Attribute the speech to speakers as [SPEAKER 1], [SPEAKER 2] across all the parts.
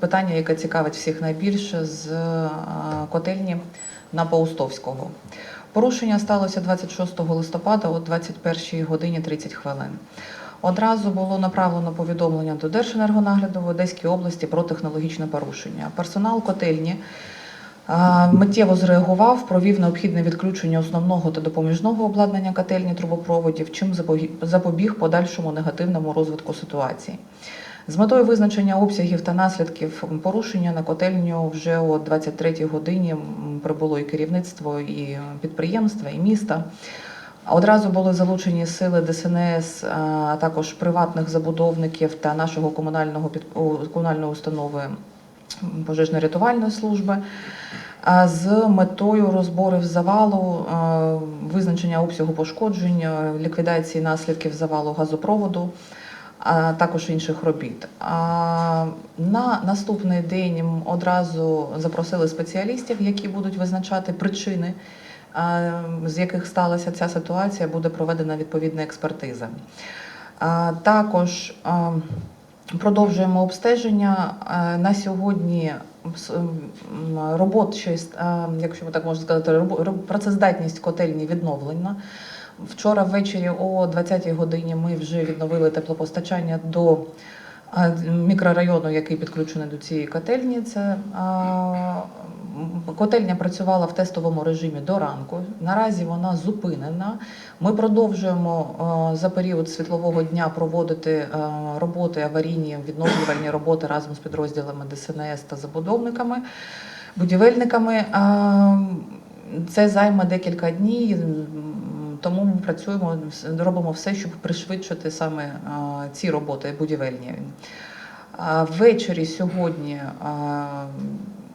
[SPEAKER 1] Питання, яке цікавить всіх найбільше з е, котельні на Паустовського. Порушення сталося 26 листопада о 21 годині 30 хвилин. Одразу було направлено повідомлення до Держенергонагляду в Одеській області про технологічне порушення. Персонал котельні е, миттєво зреагував, провів необхідне відключення основного та допоміжного обладнання котельні трубопроводів, чим запобіг подальшому негативному розвитку ситуації. З метою визначення обсягів та наслідків порушення на котельню вже о 23-й годині прибуло і керівництво, і підприємства, і міста. Одразу були залучені сили ДСНС, а також приватних забудовників та нашого комунального комунальної установи пожежно-рятувальної служби. З метою розборів завалу, е, визначення обсягу пошкоджень, е, ліквідації наслідків завалу газопроводу, також інших робіт. На наступний день одразу запросили спеціалістів, які будуть визначати причини, з яких сталася ця ситуація, буде проведена відповідна експертиза. Також продовжуємо обстеження. На сьогодні а, якщо так можна сказати, працездатність котельні відновлена. Вчора ввечері о 20-й годині ми вже відновили теплопостачання до мікрорайону, який підключений до цієї котельні. Це котельня працювала в тестовому режимі до ранку. Наразі вона зупинена. Ми продовжуємо за період світлового дня проводити роботи аварійні відновлювальні роботи разом з підрозділами ДСНС та забудовниками, будівельниками. Це займе декілька днів. Тому ми працюємо, робимо все, щоб пришвидшити саме ці роботи будівельні. Ввечері сьогодні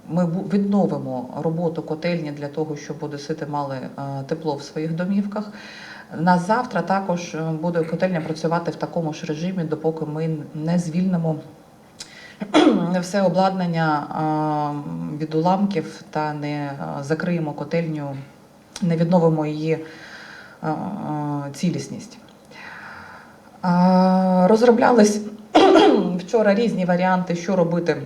[SPEAKER 1] ми відновимо роботу котельні для того, щоб одесити мали тепло в своїх домівках. На завтра також е, буде котельня працювати в такому ж режимі, допоки ми не звільнимо все обладнання від уламків та не закриємо котельню, не відновимо її цілісність. Розроблялись вчора різні варіанти, що робити,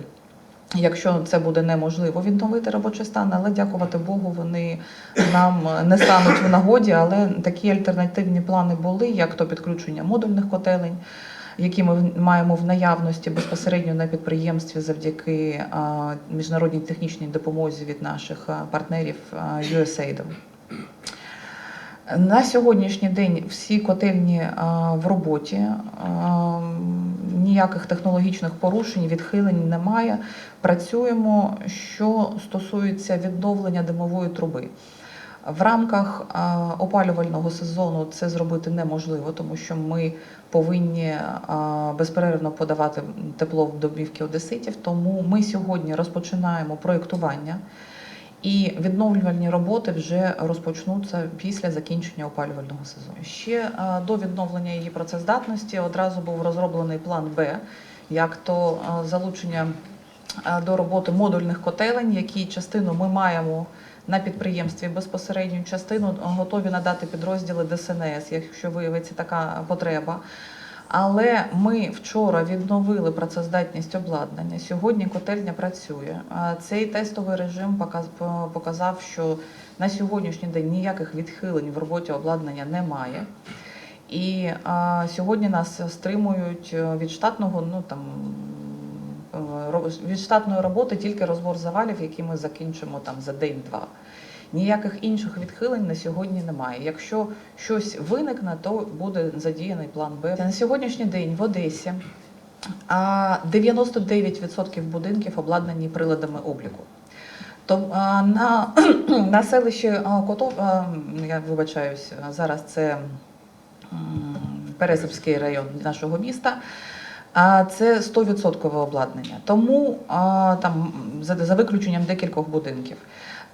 [SPEAKER 1] якщо це буде неможливо відновити робочий стан, але дякувати Богу, вони нам не стануть в нагоді. Але такі альтернативні плани були, як то підключення модульних котелень, які ми маємо в наявності безпосередньо на підприємстві завдяки міжнародній технічній допомозі від наших партнерів USAID. На сьогоднішній день всі котельні в роботі, ніяких технологічних порушень, відхилень немає. Працюємо, що стосується відновлення димової труби. В рамках опалювального сезону це зробити неможливо, тому що ми повинні безперервно подавати тепло в домівки одеситів. Тому ми сьогодні розпочинаємо проєктування. І відновлювальні роботи вже розпочнуться після закінчення опалювального сезону. Ще е, до відновлення її працездатності одразу був розроблений план Б, як то е, залучення е, до роботи модульних котелень, які частину ми маємо на підприємстві безпосередню, частину готові надати підрозділи ДСНС, якщо виявиться така потреба. Але ми вчора відновили працездатність обладнання. Сьогодні котельня працює. Цей тестовий режим показав, що на сьогоднішній день ніяких відхилень в роботі обладнання немає. І а, сьогодні нас стримують е, від штатного, ну там е, від штатної роботи тільки розбор завалів, які ми закінчимо там за день-два. Ніяких інших відхилень на сьогодні немає. Якщо щось виникне, то буде задіяний план Б. На сьогоднішній день в Одесі а, 99% будинків обладнані приладами обліку. То на, на селищі Котов, я вибачаюсь, зараз це Пересипський район нашого міста. А це 100% обладнання. Тому там за, за виключенням декількох будинків.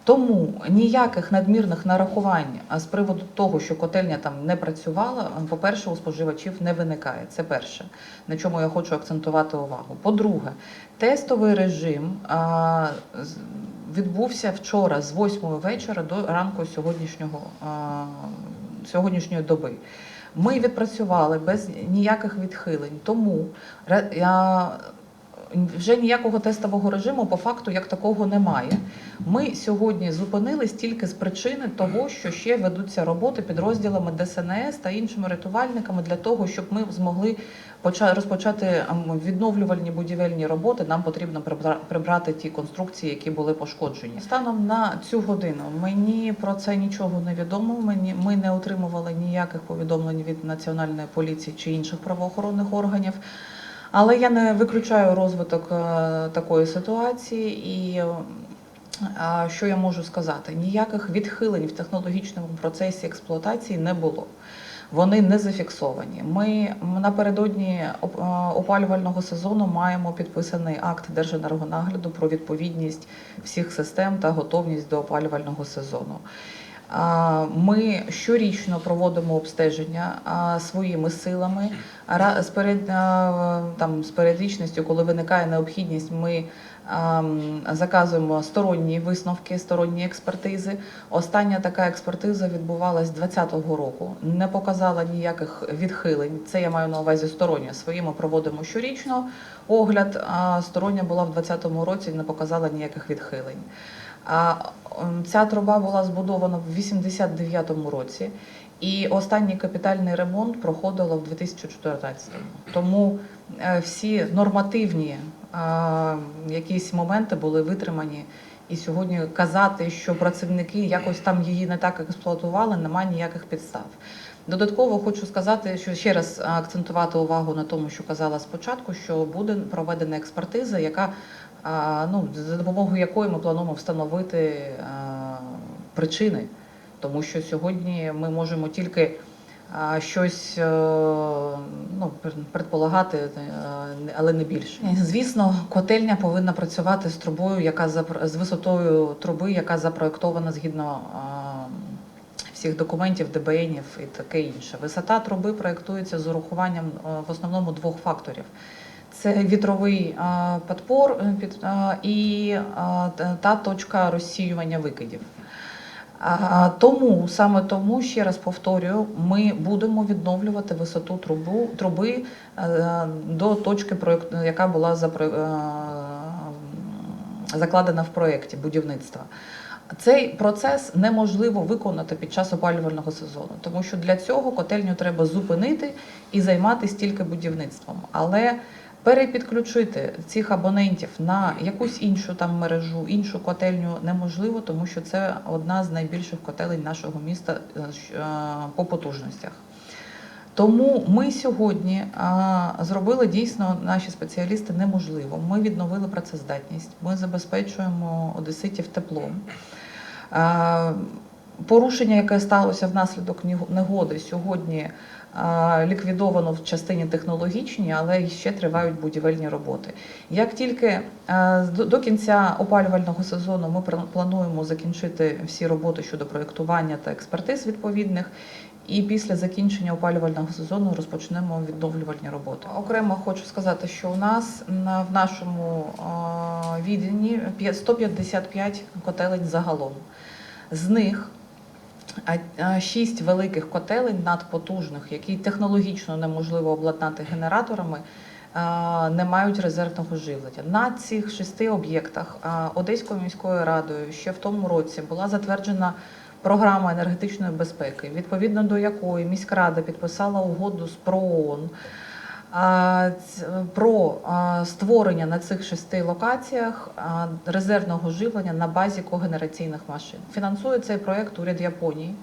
[SPEAKER 1] Тому ніяких надмірних нарахувань з приводу того, що котельня там не працювала, по-перше, у споживачів не виникає. Це перше, на чому я хочу акцентувати увагу. По-друге, тестовий режим відбувся вчора з 8 вечора до ранку сьогоднішнього, сьогоднішньої доби. Ми відпрацювали без ніяких відхилень. Тому я вже ніякого тестового режиму по факту як такого немає. Ми сьогодні зупинились тільки з причини того, що ще ведуться роботи підрозділами ДСНС та іншими рятувальниками для того, щоб ми змогли поча- розпочати ем, відновлювальні будівельні роботи. Нам потрібно прибра- прибрати ті конструкції, які були пошкоджені. Станом на цю годину мені про це нічого не відомо. Мені ми не отримували ніяких повідомлень від національної поліції чи інших правоохоронних органів. Але я не виключаю розвиток е, такої ситуації і. е, Що я можу сказати? Ніяких відхилень в технологічному процесі експлуатації не було. Вони не зафіксовані. Ми напередодні опалювального сезону маємо підписаний акт Держенергонагляду про відповідність всіх систем та готовність до опалювального сезону. Ми щорічно проводимо обстеження своїми силами. З, перед, там, з періодичністю, коли виникає необхідність, ми заказуємо сторонні висновки, сторонні експертизи. Остання така експертиза відбувалась 2020 року. Не показала ніяких відхилень. Це я маю на увазі стороння. Свої ми проводимо щорічно огляд. А стороння була в 2020 році не показала ніяких відхилень. Ця труба була збудована в 89-му році, і останній капітальний ремонт проходило в 2014-му. Тому е, всі нормативні е, якісь моменти були витримані. І сьогодні казати, що працівники якось там її не так експлуатували, немає ніяких підстав. Додатково хочу сказати, що ще раз акцентувати увагу на тому, що казала спочатку, що буде проведена експертиза, яка ну, за допомогою якої ми плануємо встановити причини, тому що сьогодні ми можемо тільки щось е, ну, предполагати, е, але не більше. Звісно, котельня повинна працювати з трубою, яка з висотою труби, яка запроектована згідно всіх документів, ДБНів і таке інше. Висота труби проєктується з урахуванням е, в основному двох факторів. Це вітровий а, підпор е, і та- точка розсіювання викидів. Тому саме тому, ще раз повторюю, ми будемо відновлювати висоту трубу, труби е, до точки, яка була е, закладена в проєкті будівництва. Цей процес неможливо виконати під час опалювального сезону, тому що для цього котельню треба зупинити і займатися тільки будівництвом. Але перепідключити цих абонентів на якусь іншу там мережу, іншу котельню неможливо, тому що це одна з найбільших котелень нашого міста е, е, по потужностях. Тому ми сьогодні зробили дійсно наші спеціалісти неможливо. Ми відновили працездатність, ми забезпечуємо одеситів теплом. Порушення, яке сталося внаслідок негоди, сьогодні ліквідовано в частині технологічній, але ще тривають будівельні роботи. Як тільки до, кінця опалювального сезону ми плануємо закінчити всі роботи щодо проєктування та експертиз відповідних. І після закінчення опалювального сезону розпочнемо відновлювальні роботи. Окремо хочу сказати, що у нас на в нашому відділі п'я- 155 котелень загалом. З них шість великих котелень надпотужних, які технологічно неможливо обладнати генераторами. Не мають резервного живлення. На цих шести об'єктах Одеською міською радою ще в тому році була затверджена програма енергетичної безпеки, відповідно до якої міськрада підписала угоду з ПРООН про створення на цих шести локаціях резервного живлення на базі когенераційних машин. Фінансує цей проект уряд Японії.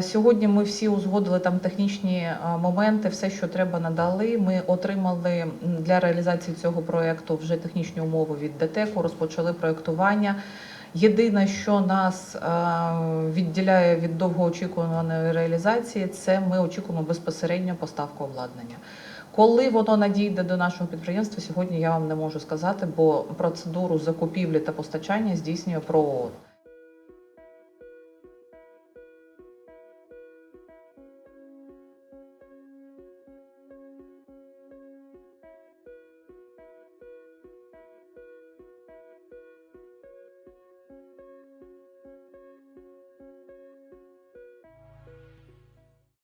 [SPEAKER 1] Сьогодні ми всі узгодили там технічні моменти, все, що треба, надали. Ми отримали для реалізації цього проекту вже технічні умови від ДТЕКу, розпочали проектування. Єдине, що нас е, відділяє від довгоочікуваної реалізації, це ми очікуємо безпосередньо поставку обладнання. Коли воно надійде до нашого підприємства, сьогодні я вам не можу сказати, бо процедуру закупівлі та постачання здійснює ПРООН.